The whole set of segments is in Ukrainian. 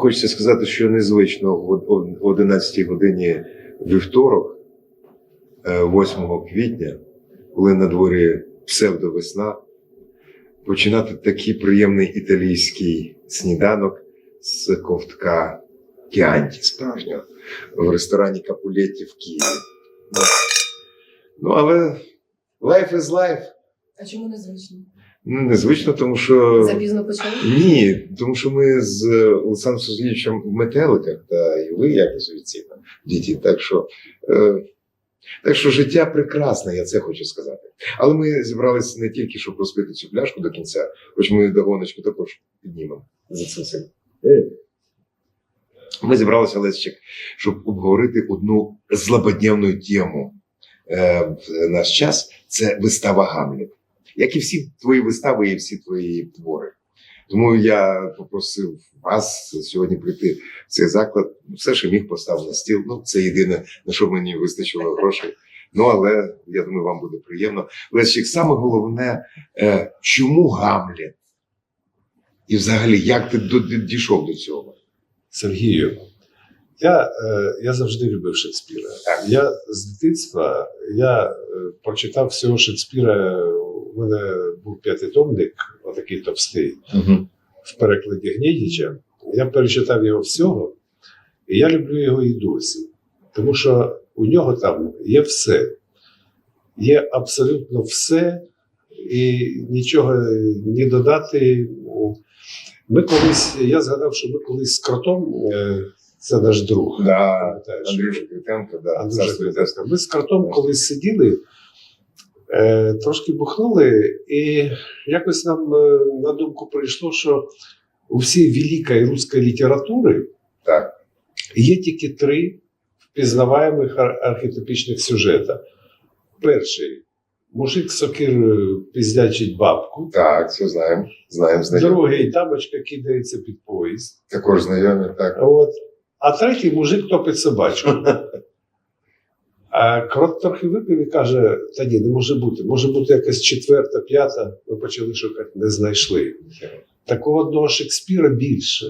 хочеться сказати, що незвично в од- о 11 годині вівторок, е, 8 квітня, коли на дворі псевдовесна, починати такий приємний італійський сніданок з ковтка кіанті справжнього в ресторані Капулетті в Києві. Ну, Ну, але life is life. А чому незвично? Ну, незвично, тому що. Запізно почали? Ні, тому що ми з Олександром Сергійовичем в метеликах, та і ви якось офіційно діти. Так що, е, так що життя прекрасне, я це хочу сказати. Але ми зібралися не тільки, щоб розпити цю пляшку до кінця, хоч ми до гоночку також піднімемо за це все. Ми зібралися, Лесчик, щоб обговорити одну злободневну тему е, в наш час це вистава Гамлет. Як і всі твої вистави і всі твої твори. Тому я попросив вас сьогодні прийти в цей заклад. Все, що міг поставив на стіл. Ну, це єдине, на що мені вистачило грошей. Ну, але я думаю, вам буде приємно. Лесчик, саме головне, е, чому Гамлет? І взагалі, як ти дійшов до цього? Сергію, я, е, я завжди любив Шекспіра. Я з дитинства я е, прочитав всього Шекспіра. У мене був п'ятитомник, отакий товстий, Угу. в перекладі Гнєдіча. Я перечитав його всього, і я люблю його і досі. Тому що у нього там є все. Є абсолютно все, і нічого не додати. Ми колись, я згадав, що ми колись з кротом, е, це наш друг. Да? Андрюша Критенко, да, Андрюша Квітенко. Ми з кротом колись сиділи, трошки бухнули, і якось нам е, на думку прийшло, що у всій великій руської літератури Так. є тільки три впізнаваємих ар- архетипічних сюжета. Перший мужик сокирою піздячить бабку. Так, це знаємо. Знаємо, знайомі. Другий дамочка кидається під поїзд. Також знайомі, так. От. А третій мужик топить собачку. А крот трохи випив і каже: та ні, не може бути. Може бути якась четверта, п'ята. Ми почали шукати, не знайшли. Так одного Шекспіра більше.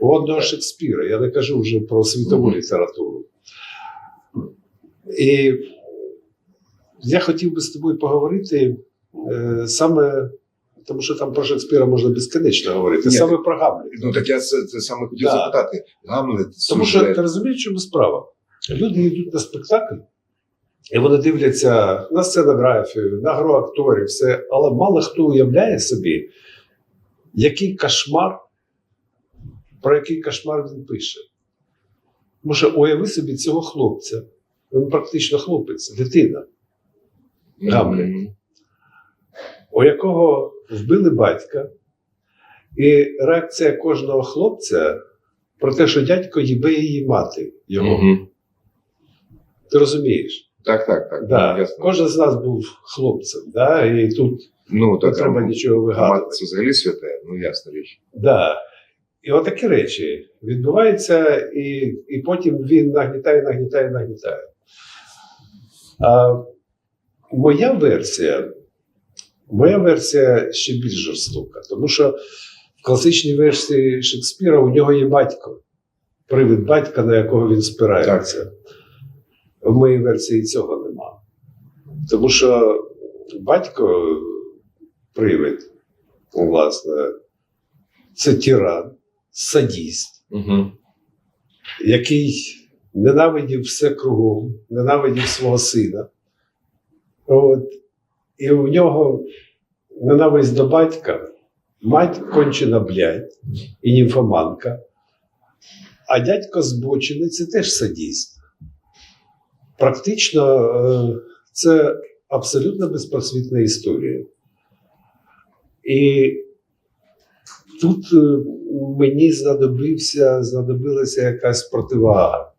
У одного Шекспіра. Я не кажу вже про світову літературу. І я хотів би з тобою поговорити е, саме, тому що там про Шекспіра можна безконечно говорити, Ні, саме про Гамлет. Ну так я це, це саме хотів Да. запитати. Гамлет, Тому що ти розумієш, чому справа? Люди йдуть на спектакль, і вони дивляться на сценографію, на гру акторів, все, але мало хто уявляє собі, який кошмар, про який кошмар він пише. Тому що уяви собі цього хлопця, він практично хлопець, дитина, Гамлет. Мгм. у якого вбили батька, і реакція кожного хлопця про те, що дядько їбе її мати його. Мгм. Ти розумієш? Так, так, так. Да. Ясно. Кожен з нас був хлопцем, да? і тут Ну, не треба нічого вигадувати. це взагалі святе, ну ясна річ. Да. І отакі речі відбуваються, і, і потім він нагнітає, нагнітає, нагнітає. А, моя версія, моя версія ще більш жорстока, тому що в класичній версії Шекспіра у нього є батько, привид батька, на якого він спирається. В моїй версії цього нема. Тому що батько привид, власне, це тиран, садіст, Угу. який ненавидів все кругом, ненавидів свого сина. От. І у нього ненависть до батька, мать кончена блядь і німфоманка, а дядько збочений це теж садіст. Практично е, це абсолютно безпросвітна історія. І тут е, мені знадобився, знадобилася якась противага.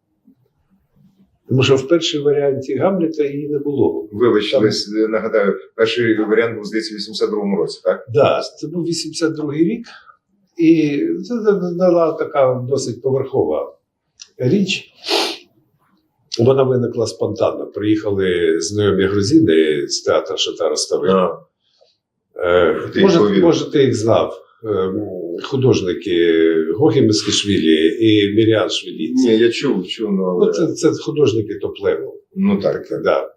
Тому що в першій варіанті Гамлета її не було. Вибач, Там- е, нагадаю, перший варіант був, здається, в 82-му році, так? Да, це був 82-й рік, і це дала така досить поверхова річ. Вона виникла спонтанно. Приїхали знайомі грузини з театру Шатара Стави. А, Е, Ти може, може, ти їх знав. Е, художники Гогі Мескішвілі і Міріан Швіліці. Ні, я чув, чув, ну, але... Ну, це, це художники топ-левел. ну так, так. Да.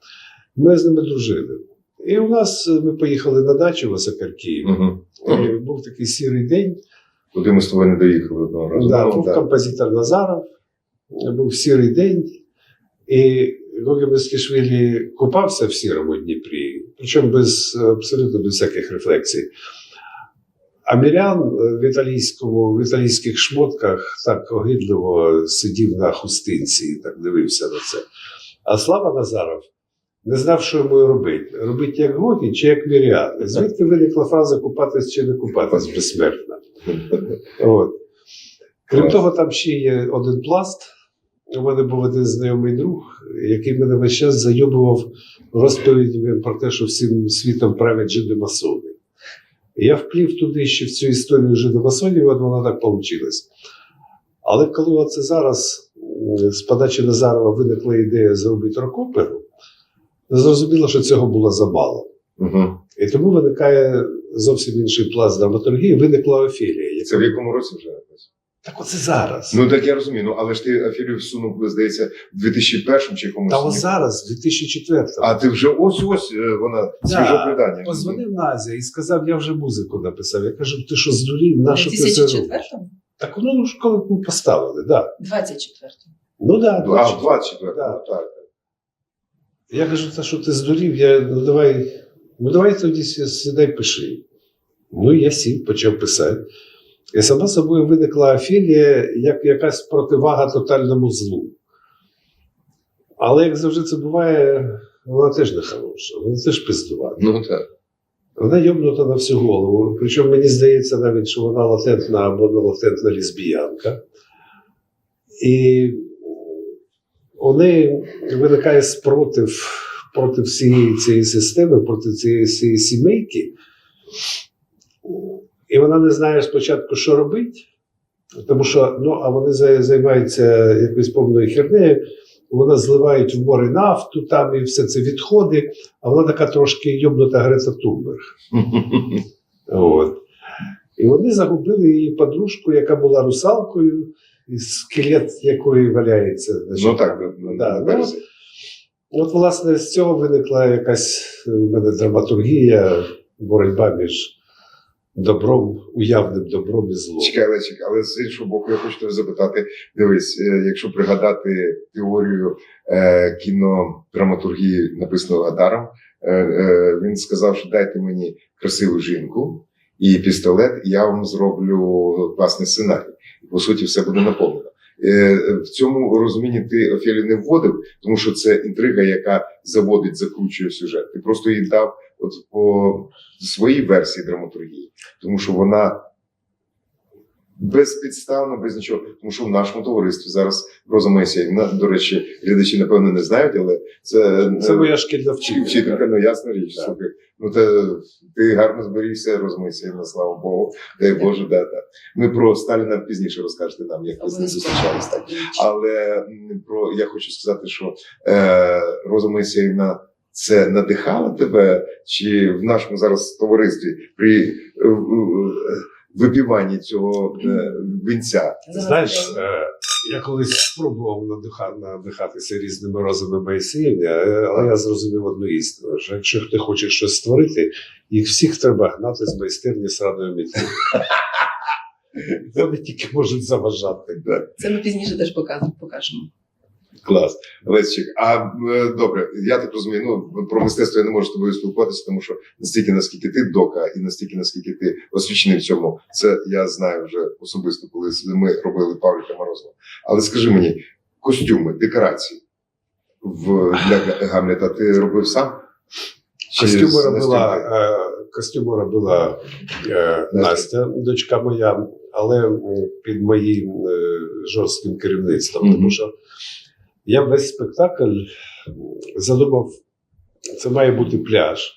Ми з ними дружили. І у нас е, ми поїхали на дачу в Осокар Київ. Угу. І був такий сірий день. Куди ми з тобою не доїхали одного разу. Да, Ну, був да. композитор Назаров, був сірий день, і Гогі Мескішвілі купався в сірому Дніпрі, причому без абсолютно без всяких рефлексій. А Мірян е, в, італійському, в італійських шмотках так огидливо сидів на хустинці і так дивився на це. А Слава Назаров не знав, що йому робити. Робити як Гогі чи як Мірян. Звідки виникла фраза купатись чи не купатись безсмертно. От. Крім того, там ще є один пласт. У мене був один знайомий друг, який мене весь час зайобував розповідями про те, що всім світом правлять жидомасони. Я вплів туди ще в цю історію жидомасонів, от воно так вийшло. Але коли це зараз з подачі Назарова виникла ідея зробити рок-оперу, зрозуміло, що цього було замало. Угу. І тому виникає зовсім інший пласт драматургії, виникла Офелія. Це в якому році вже? Так оце зараз. Ну так я розумію. Ну але ж ти Афілію всунув, здається, в 2001 чи якомусь. Та ось зараз, 2004 А ти вже ось ось е, вона свіже придання. Позвонив Назя і сказав, я вже музику написав. Я кажу, ти що здурів, на що ти це робиш? 2004-му? Так ну ж коли ми поставили, да. 24-му. Ну да, А, 24. 24 Да. ну, так. Я кажу, та що ти здурів, я, ну давай, ну давай тоді сідай пиши. Ну, я сів, почав писати. І сама собою виникла Офелія як якась противага тотальному злу. Але як завжди це буває, вона теж не хороша, вона теж пиздувата. Ну так. Вона йобнута на всю голову. Причому мені здається навіть, що вона латентна або не латентна лесбіянка. І у неї виникає спротив проти всієї цієї системи, проти цієї всієї сімейки. І вона не знає спочатку, що робити, тому що ну, а вони займаються якоюсь повною хернею. Вона зливають в море нафту, там і все це відходи, а вона така трошки йобнута Грета Тунберг. От. І вони загубили її подружку, яка була русалкою, і скелет якої валяється. значить, Ну так, на- Да, на ну. От, власне, з цього виникла якась у мене драматургія, боротьба між добром, уявним добром і злом. Чекай, Лесик, але з іншого боку, я хочу тебе запитати: дивись, е, якщо пригадати теорію е, кінодраматургії, написаного Гадаром, е, е, він сказав, що дайте мені красиву жінку і пістолет, і я вам зроблю класний сценарій. І по суті, все буде наповнено. Е, В цьому розумінні ти Офелію не вводив, тому що це інтрига, яка заводить, закручує сюжет. Ти просто їй дав от по своїй версії драматургії, тому що вона безпідставно, без нічого. Тому що в нашому товаристві зараз Роза до речі, глядачі, напевно, не знають, але це, Це е, моя шкільна вчителька, вчителька. ну ясна річ. Так. Ну те, ти гарно зберігся, Роза Моїсеївна, слава Богу. Дай Боже, да, да. Ми про Сталіна пізніше розкажете нам, як ви з ним зустрічались. Так. Але про я хочу сказати, що е, Моїсеївна це надихала тебе, чи в нашому зараз товаристві при е, випіванні цього е, вінця? Знаєш, е, я колись спробував надихатися різними розами Моїсеївня, е, але я зрозумів одну істину: що якщо ти хочеш щось створити, їх всіх треба гнати з майстерні сраної мітки. Вони тільки можуть заважати. Це ми пізніше теж покажемо. Клас. Лесчик, а е, добре, я так розумію, ну про мистецтво я не можу з тобою спілкуватися, тому що настільки, наскільки ти дока, і настільки, наскільки ти освічений в цьому, це я знаю вже особисто, коли ми робили Павліка Морозова. Але скажи мені, костюми, декорації в для Га- Гамлета ти робив сам? Чи Костюми робила, Настюхою? е, костюми робила е, Настя, дочка моя, але під моїм е, жорстким керівництвом. Тому що я весь спектакль задумав, це має бути пляж,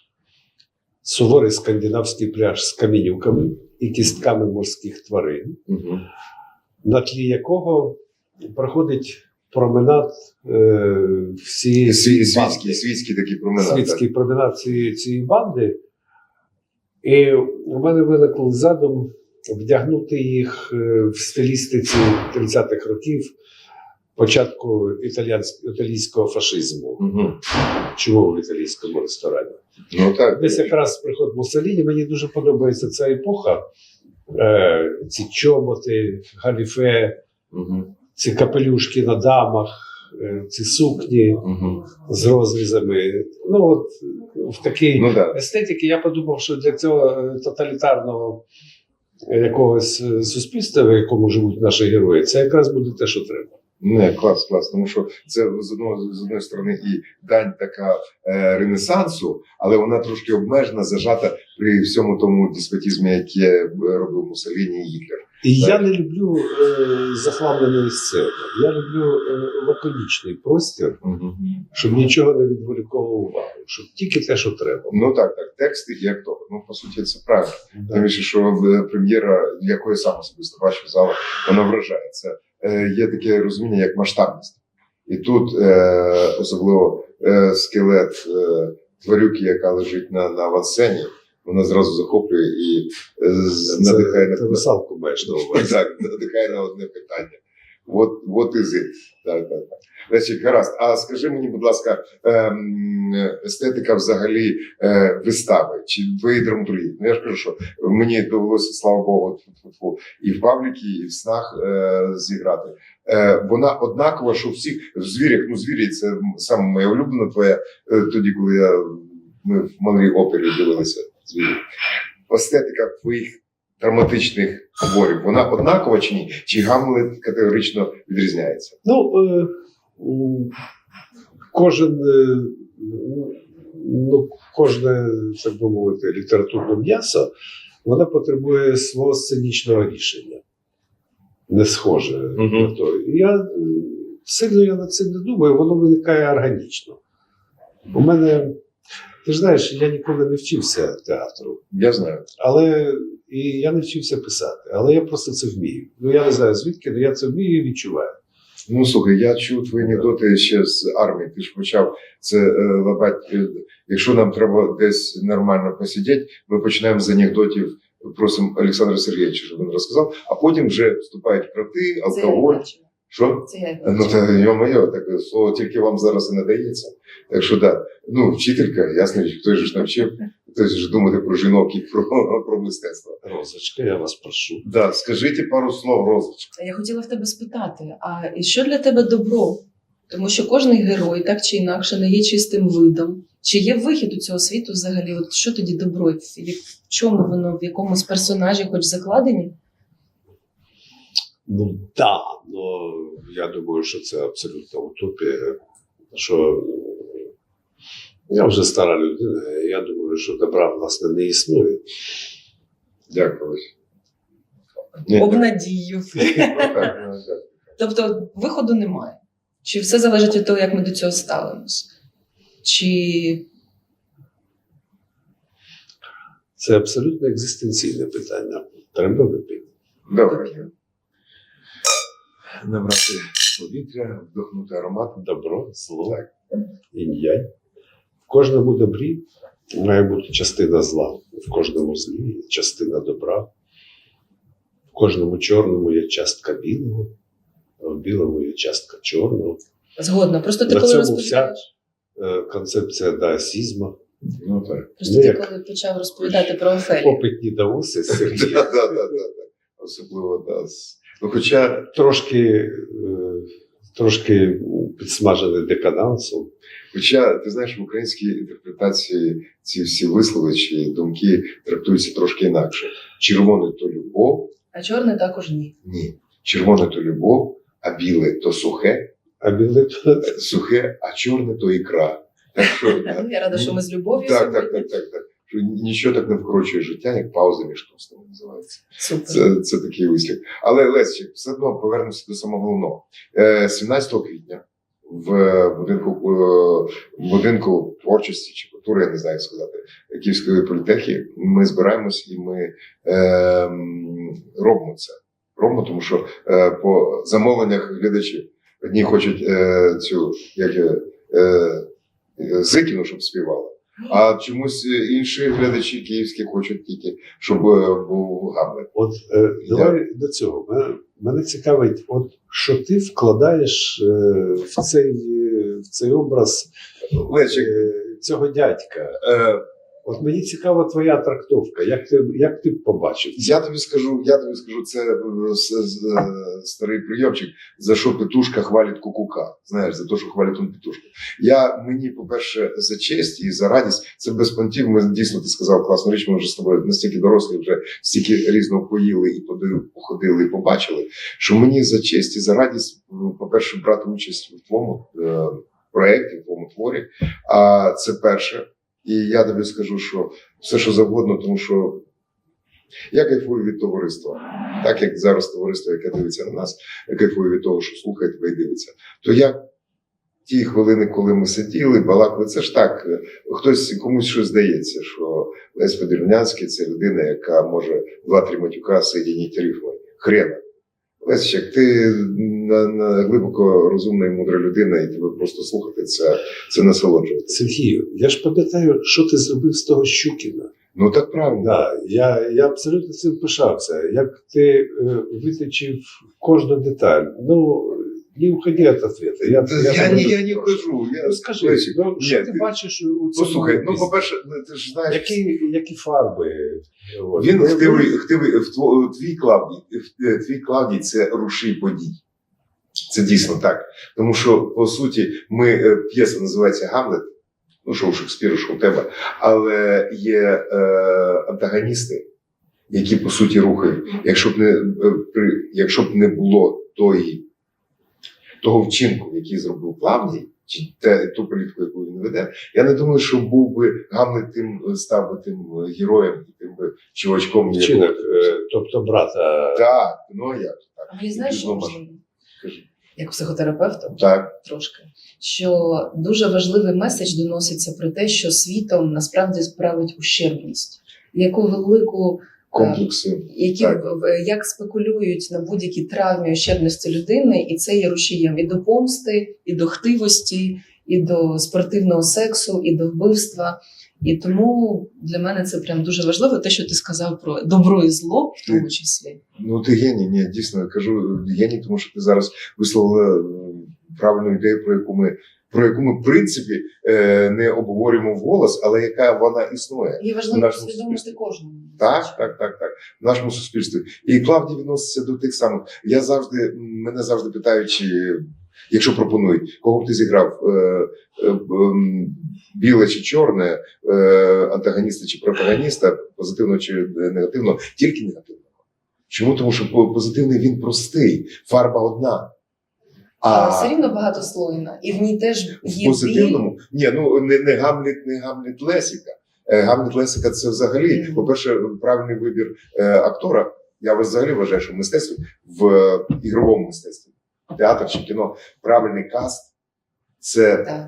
суворий скандинавський пляж з камінюками і кістками морських тварин, Мгм. на тлі якого проходить променад е, всієї Світський, світський такий променад. так. променад цієї, цієї банди. І у мене виник задум вдягнути їх е, в стилістиці 30-х років, початку італійського, фашизму. Угу. Чому в італійському ресторані? Ну так. Десь якраз приход Муссоліні, мені дуже подобається ця епоха. Е, ці чоботи, галіфе, Угу. ці капелюшки на дамах, е, ці сукні Угу. з розрізами. Ну, от в такій Ну так. естетики я подумав, що для цього е, тоталітарного е, якогось суспільства, в якому живуть наші герої, це якраз буде те, що треба. Не, клас, клас. Тому що це з одного з одної сторони і дань така е, ренесансу, але вона трошки обмежена, зажата при всьому тому деспотізмі, яке робив Муссоліні і Гітлер. І Так. я не люблю е, захламленої сцени. Я люблю е, лаконічний простір, Угу. щоб нічого не відволіковував увагу, щоб тільки те, що треба. Ну так, так, тексти і актори. Ну по суті, це правильно. Більше, що е, прем'єра, яку я сам особисто бачив зала, вона вражає. Це е, є таке розуміння, як масштабність. І тут е, особливо е, скелет е, тварюки, яка лежить на, на авансцені, вона зразу захоплює і е, надихає на Це висалку маєш на увазі. так, надихає на одне питання. От, от і зит. Так, так, так. Значить, гаразд. А скажи мені, будь ласка, ем, естетика взагалі е, вистави чи твої драматургії? Ну я ж кажу, що мені довелося, слава Богу, і в пабліки, і в снах е, зіграти. Е, вона однакова, що всіх в звірях, ну звірі це саме моя улюблена твоя, тоді, коли я ми в малій опері дивилися звірі. Естетика твоїх драматичних творів, вона однакова чи ні? Чи Гамлет категорично відрізняється? Ну, е, кожен, е, ну, кожне, так би мовити, літературне м'ясо, воно потребує свого сценічного рішення. Не схоже на то. Я е, сильно я над цим не думаю, воно виникає органічно. У мене, ти ж знаєш, я ніколи не вчився театру. Я знаю. Але і я не вчився писати, але я просто це вмію. Ну я не знаю звідки, але я це вмію і відчуваю. Ну слухай, я чув твої анекдоти ще з армії. Ти ж почав це е, лабать. Е, Якщо нам треба десь нормально посидіти, ми починаємо з анекдотів. Просимо Олександра Сергійовича, щоб він розказав, а потім вже вступають крати, Це я алкоголь. Що? Це я Ну, та йо-моє, так слово тільки вам зараз і надається. Так що да, ну, вчителька, ясно, хтось ж навчив, хтось ж думати про жінок і про, про мистецтво. Розочка, я вас прошу. Да, скажіть пару слов, Розочка. Я хотіла в тебе спитати: а що для тебе добро? Тому що кожен герой так чи інакше не є чистим видом. Чи є вихід у цього світу взагалі? От що тоді добро? В чому воно, в якомусь персонажі, хоч закладені? Ну да, ну я думаю, що це абсолютно утопія. Що я вже стара людина, я думаю, що добра власне не існує. Дякую. Так. Тобто виходу немає. Чи все залежить від того, як ми до цього ставимось? Чи Це абсолютно екзистенційне питання. Треба випити. Добре. Набрати повітря, вдохнути аромат. Добро, зло, Так. В кожному добрі має бути частина зла, в кожному злі частина добра. В кожному чорному є частка білого, а в білому є частка чорного. згодна? Просто ти На коли цьому розповідаєш. Е, Концепція даосізму. Ну так. Просто Ну, ти як? коли почав розповідати про Офелію. Опитні даоси да. Особливо, да. Ну, хоча трошки, е, трошки підсмажений деканансом. Хоча ти знаєш, в українській інтерпретації ці всі вислови чи думки трактуються трошки інакше. Червоне то любов, А чорне також ні. ні. Червоне то любов, а біле то сухе, А білет сухе, а чорне то ікра. Так що Я рада, що ми з любов'ю так, так, так, так, так. Що нічого так не вкорочує життя, як пауза між тостами називається. Супер. Це, це такий вислів. Але Лесчик, все одно повернемося до самого головного. Е, 17 квітня в будинку, е, будинку творчості чи культури, я не знаю, як сказати, Київської політехи, ми збираємось і ми е, робимо це. Робимо, тому що е, по замовленнях глядачів одні хочуть е, цю як, е, е, Зикіну, щоб співала, А чомусь е, інші глядачі київські хочуть тільки, щоб е, був Гамлет. От е, давай до цього. Мене, мене цікавить, от що ти вкладаєш е, в, цей, е, в цей образ Лесик, е, цього дядька. е, От мені цікава твоя трактовка. Як ти, як ти побачив? я тобі скажу, я тобі скажу, це е, с- е, старий прийомчик, за що петушка хвалить кукука. Знаєш, за те, що хвалить он петушку. Я мені, по-перше, за честь і за радість, це без понтів. Ми дійсно ти сказав класну річ. Ми вже з тобою настільки дорослі, вже стільки різного поїли і походили і побачили. Що мені за честь і за радість, по-перше, брати участь в твоєму е, в твоєму творі. А це перше. І я тобі скажу, що все, що завгодно, тому що я кайфую від товариства. Так як зараз товариство, яке дивиться на нас, кайфує від того, що слухає тебе і дивиться. То я ті хвилини, коли ми сиділи, балакали, це ж так. Хтось комусь щось здається, що Лесь Подільнянський це людина, яка може два-три матюка соєдинити рифмою. Хрена. Лесичек, ти на, на глибоко розумна і мудра людина, і тебе просто слухати це, це насолоджувати. Сергію, я ж пам'ятаю, що ти зробив з того Щукіна. Ну так правильно. Да, я, я абсолютно цим пишався. Як ти е, виточив кожну деталь. Ну, не уходи від ответа. Я, Та Я, не, я не прошу. Я, Ну скажи, Лесик, ну, що ти ти- бачиш у цьому? Послухай, ну, по-перше, ну, ти ж знаєш, які, які фарби? От. Він Ну, хтивий, хтивий в тво- в твій Клавдій, в- е, твій Клавдій це рушій подій. Це дійсно так. Тому що, по суті, ми е, п'єса називається Гамлет. Ну, що у Шекспіра, що у тебе, але є е, антагоністи, які по суті рухають. Якщо б не, е, при, якщо б не було тої, того вчинку, який зробив Клавдій, чи те, ту політику, яку він веде, я не думаю, що був би Гамлет тим, став би тим е, героєм тим би чувачком. Вчинок, якого- е, тобто брата. Так, ну а як? Так. А мені знаєш, що Ну, можливо? Кажи. Як психотерапевту, Так. трошки, що дуже важливий меседж доноситься про те, що світом насправді справить ущербність, яку велику Комплекси. які Так. в- як спекулюють на будь-якій травмі ущербності людини, і це є рушієм і до помсти, і до хтивості, і до спортивного сексу, і до вбивства. І тому для мене це прям дуже важливо, те, що ти сказав про добро і зло, в тому числі. Ну, ти геній, ні, дійсно я кажу геній, тому що ти зараз висловила е, правильну ідею, про яку ми. Про яку ми, в принципі, е, не обговорюємо вголос, але яка вона існує. І важливо усвідомити кожному. Так, так, так, так. В нашому суспільстві. І Клавдій відноситься до тих самих. Я завжди мене завжди питають, чи якщо пропонують, кого б ти зіграв е, е, біле чи чорне, е, антагоніста чи протагоніста, позитивно чи негативно, тільки негативно. Чому? Тому що позитивний він простий, фарба одна. Але все рівно багатослойна, і в ній теж В є біль. позитивному ні, ну не, не Гамліт, не Гамліт Лесіка. Е, Гамлет Лесіка це взагалі, Мгм. по-перше, правильний вибір е, актора. Я взагалі вважаю, що в мистецтві в е, ігровому мистецтві, театр чи кіно, правильний каст це Так.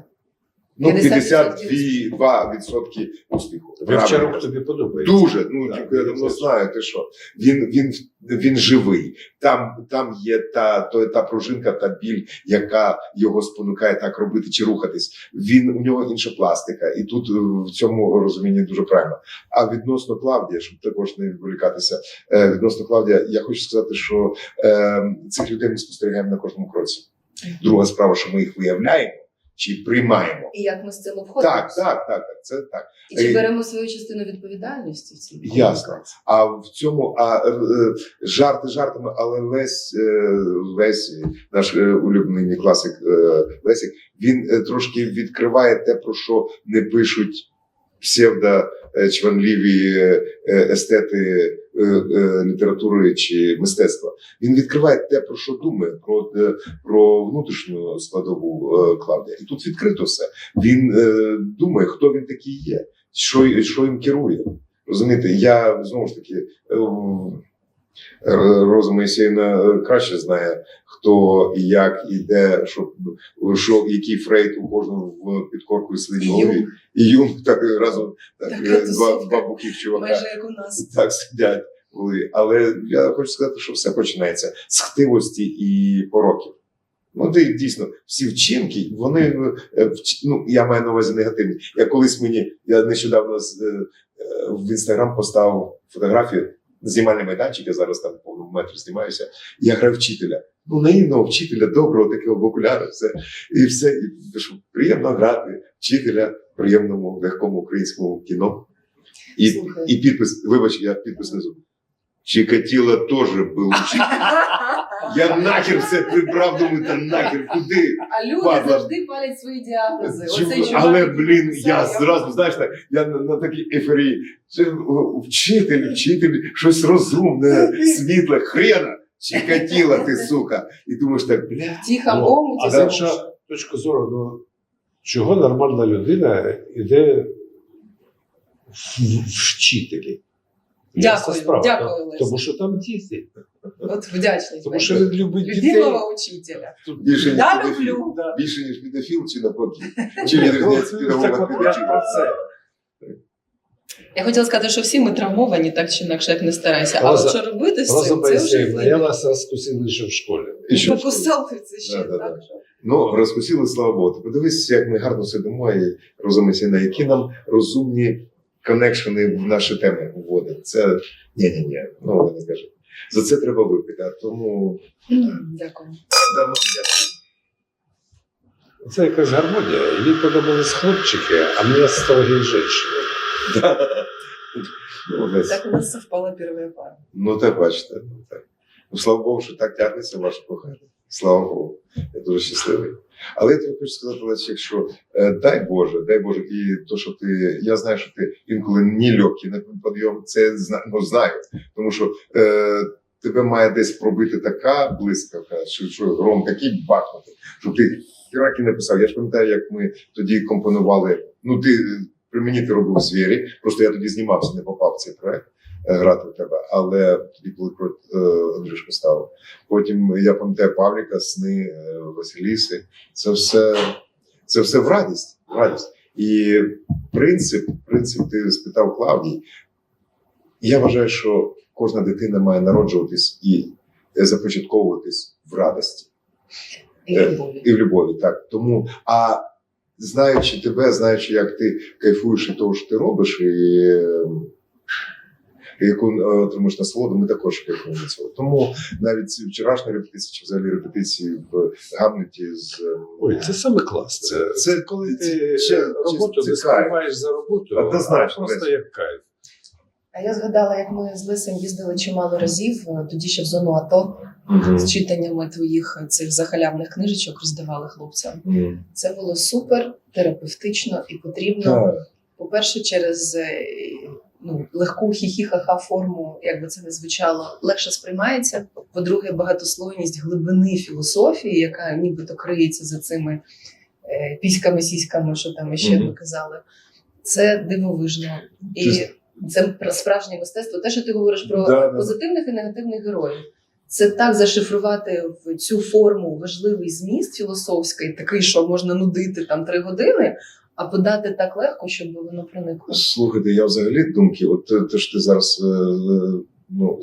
Ну, 50% 52% успіху. Правильний тобі подобається. Дуже, ну Так, тільки я давно знаю, ти що. Він, він, він живий. Там, там є та, то, та пружинка, та біль, яка його спонукає так робити чи рухатись. Він у нього інша пластика, і тут е, в цьому розумінні дуже правильно. А відносно Клавдія, щоб також не відволікатися, е, відносно Клавдія, я хочу сказати, що е, цих людей ми спостерігаємо на кожному кроці. Друга справа, що ми їх виявляємо чи приймаємо. І як ми з цим обходимося. Так, так, так, так. Це так. І чи Е, беремо свою частину відповідальності в цій Ясно. А в цьому а, е, жарти жартами, але Лесь, е, Лесь, наш улюблений класик Лесик, він трошки відкриває те, про що не пишуть псевдо чванливі е, естети е, е, літератури чи мистецтва. Він відкриває те, про що думає, про, е, про внутрішню складову е, Клавдія. І тут відкрито все. Він думає, хто він такий є, що, що їм керує. Розумієте, я знову ж таки Роза Моїсеївна е, краще знає, хто і як, і де, що, що який фрейд у кожного в підкорку і слині. І Юнг так разом так, е, два, два бухих чувака Майже як у нас. так сидять. були. Але я хочу сказати, що все починається з хтивості і пороків. Ну, ти дійсно всі вчинки, вони е, ну, я маю на увазі негативні. Я колись мені, я нещодавно в інстаграм поставив фотографію знімальний майданчик, я зараз там в повному метрі знімаюся. Я граю вчителя. Ну, наївного вчителя, доброго такого в окулярах, все. І все. І, що, приємно грати вчителя в приємному, легкому українському кіно. І, Слухай. і підпис, вибач, я підпис внизу. Чикатило теж був вчитель. Я нахер все прибрав, думаю, та нахер, куди? А люди Падла. завжди палять свої діагнози. Чому? Чувак, Але, блін, я зразу, знаєш, так, я на, на такій еферії. Це, Вчитель, вчитель, щось розумне, світле, хрена, чикатіла ти, сука. І думаєш так, бля. Ну, а з знову іншої ж. точки зору, ну, чого нормальна людина йде в, в вчителі? Дякую, справа. дякую, Лесь. Тому що там діти. От вдячний. Тому що він любить дітей. Любимого учителя. Тут Більше, ніж Да, педофіл. люблю. Да. Більше, ніж педофіл чи навпаки. Чи ні, Ну, педагога так я хотіла сказати, що всі ми травмовані, так чи інакше, як не старайся. А Роза- що робити з Роза цим, це вже Борисівна, я вас розкусив ще в школі. І що? Покусав ти це ще, Да, да, так? да. Ну, розкусили, слава Богу. Ти подивись, як ми гарно сидимо і розуміємося, які нам розумні коннекшени в наші теми вводять. Це ні-ні-ні, ну не кажете. За це треба випити. А тому Дякую. давно дякую. Це якась гармонія. Їй подобались хлопчики, а мені стороги жінки. Да. Ну, Так у нас совпала перша пара. Ну, так бачите. Ну, так. Ну, слава Богу, що так тягнеться ваше кохання. Слава Богу. Я дуже щасливий. Але я тобі хочу сказати, якщо е, дай Боже, дай Боже, і то, що ти. Я знаю, що ти інколи не легкий на підйом, це ну, знаю. Тому що е, тебе має десь пробити така блискавка, що, що гром такий бахнути, щоб ти хіраки не писав. Я ж пам'ятаю, як ми тоді компонували. Ну, ти е, при мені ти робив звірі, просто я тоді знімався, не попав в цей проект грати в тебе. Але тоді, коли проти е, Андрюшка став. Потім я пам'ятаю Павліка, сни е, Василіси. Це все, це все в радість. В радість. І принцип, принцип, ти спитав Клавдій. Я вважаю, що кожна дитина має народжуватись і е, започатковуватись в радості І Е, любові. і в любові. Так тому, а знаючи тебе, знаючи, як ти кайфуєш від того, що ти робиш, е, і яку е, отримуєш насолоду, ми також кайфуємо цього. Тому навіть ці вчорашні репетиції, чи взагалі репетиції в Гамлеті з е, Ой, це саме клас. Це, Це- коли ти це- роботу це не за роботу, Однозначно, а просто як кайф. А я згадала, як ми з Лисем їздили чимало разів, е, тоді ще в зону АТО, з читаннями твоїх е, цих захалявних книжечок роздавали хлопцям. Мгм. Це було супер терапевтично і потрібно. Так. По-перше, через е, ну, легку хі-хі-ха-ха форму, як би це не звучало, легше сприймається. По-друге, багатослойність глибини філософії, яка нібито криється за цими е, піськами, сіськами, що там ще ви казали. Це дивовижно. І це справжнє мистецтво. Те, що ти говориш про Да, да. позитивних і негативних героїв. Це так зашифрувати в цю форму важливий зміст філософський, такий, що можна нудити там три години, а подати так легко, щоб воно проникло. Слухайте, я взагалі думки, от те, що ти зараз е, е, ну,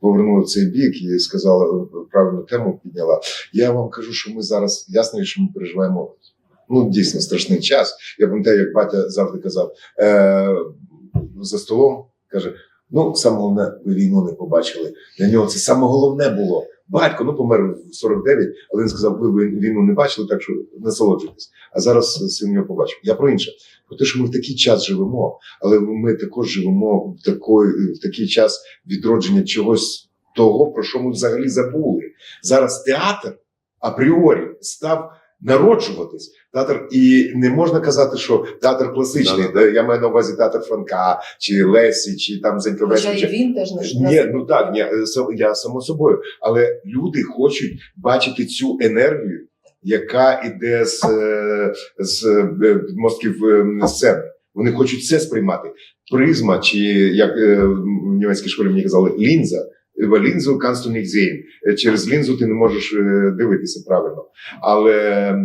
повернула цей бік і сказала е, правильну тему підняла. Я вам кажу, що ми зараз ясно, що ми переживаємо ну дійсно страшний час. Я пам'ятаю, як батя завжди казав е, за столом, каже: ну, саме головне, ви війну не побачили. Для нього це саме головне було. Батько ну помер в 49, але він сказав, ви війну не бачили, так що насолоджуйтесь. А зараз син його побачив. Я про інше. Про те, що ми в такий час живемо, але ми також живемо в такий, в такий час відродження чогось того, про що ми взагалі забули. Зараз театр апріорі став народжуватись. Театр, і не можна казати, що театр класичний. Да-да-да. Я маю на увазі театр Франка, чи Лесі, чи там Хоча Зеньковецький. і чи- він теж наш ні, ну так, ні, е, я само собою. Але люди хочуть бачити цю енергію, яка іде з, е, з е, підмостків е, сцени. Вони хочуть це сприймати. Призма, чи як в німецькій школі мені казали, лінза. Über Лінзу kannst du nicht sehen. Е, Через лінзу ти не можеш е, дивитися правильно. Але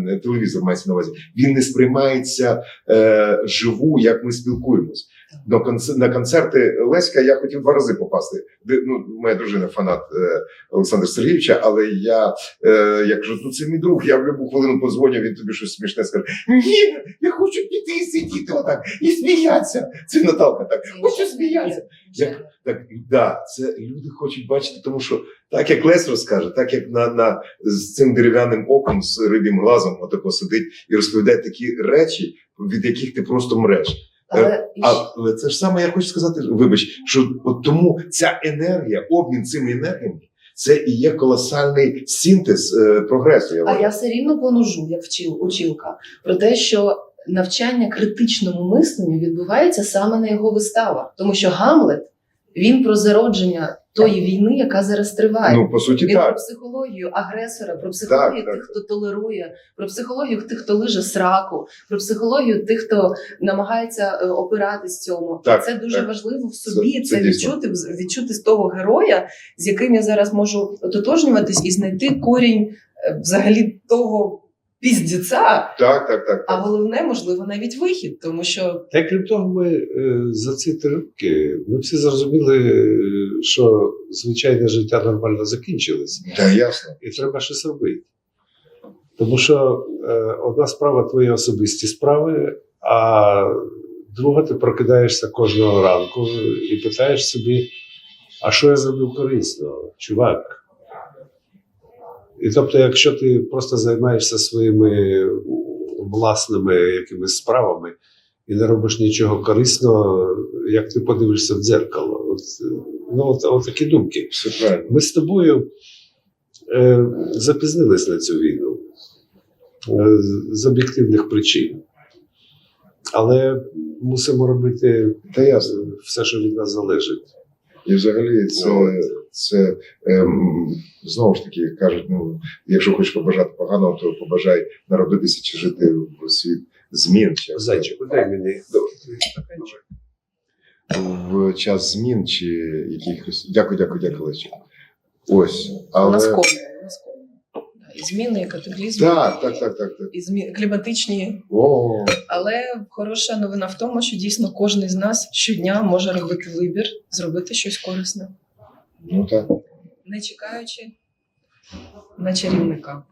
е, телевізор мається на увазі. Він не сприймається е, живу, як ми спілкуємось. До конц- на концерти Леська я хотів два рази попасти. Ну, моя дружина фанат е, Олександра Сергійовича, але я е, я кажу, ну це мій друг, я в будь-яку хвилину подзвоню, він тобі щось смішне скаже. Ні, я хочу піти і сидіти отак і сміятися. Це Наталка так. Хочу сміятися. Як- Так, да, це люди хочуть бачити, тому що так як Лес розкаже, так як на, на з цим дерев'яним оком, з рибім глазом, отако сидить і розповідає такі речі, від яких ти просто мреш. Але і це ж саме я хочу сказати, вибач, що от тому ця енергія, обмін цими енергіями, це і є колосальний синтез е, прогресу. Я А вважаю. я все рівно понужу, як вчил, училка, про те, що навчання критичному мисленню відбувається саме на його виставах. Тому що Гамлет він про зародження тої війни, яка зараз триває. Ну, по суті, Він про психологію агресора, про психологію Так, тих, так. хто толерує, про психологію тих, хто лиже сраку, про психологію тих, хто намагається е, опиратись цьому. Так, це дуже так. важливо в собі. Це- Це, це відчути відчути з того героя, з яким я зараз можу ототожнюватись і знайти корінь е, взагалі того піздіця. Так, так, так. А головне, можливо, навіть вихід, тому що Та крім того, ми е, за ці три роки ми всі зрозуміли, е, що звичайне життя нормально закінчилось, Та ясно. і треба щось робити. Тому що е, одна справа твої особисті справи, а друга ти прокидаєшся кожного ранку і питаєш собі, а що я зробив корисно, чувак? І тобто, якщо ти просто займаєшся своїми власними якимись справами і не робиш нічого корисного, як ти подивишся в дзеркало. От, ну, от, от такі думки. Все правильно. Ми з тобою е, запізнились на цю війну е, з- об'єктивних причин. Але мусимо робити Та ясно. все, що від нас залежить. І взагалі це, це ем, знову ж таки кажуть: ну, якщо хочеш побажати поганого, то побажай народитися чи жити в світ змін. Зайчику, дай мені. в час змін чи якихось. Дякую, дякую, дякую, Лечі. Ось. Але... зміни, катаклізми, Так, так, так, так, так. і змі... кліматичні О, Але хороша новина в тому, що дійсно кожен з нас щодня може робити вибір, зробити щось корисне, ну так. не чекаючи на чарівника.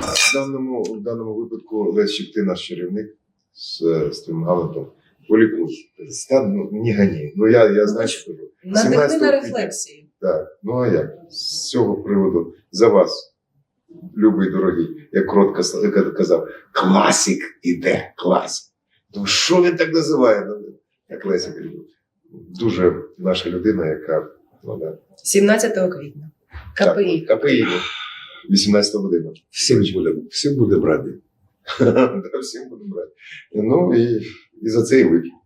В даному, в даному випадку Лесчик, ти наш чарівник з, з твоїм галантом. Полікуй. Стан, ну, не гані. Ну я, я знаю, що кажу. Надихни на рефлексії. Так, ну а як? З цього приводу за вас, любий дорогий, як кротко казав, класик іде, класик. Ну що він так називає? Ну, Як Леся дуже наша людина, яка ну, да. 17 квітня. КПІ. КПІ. 18 година. Всім будемо всім будемо раді. Всім будемо брати. Ну і, і за це і вип'ємо.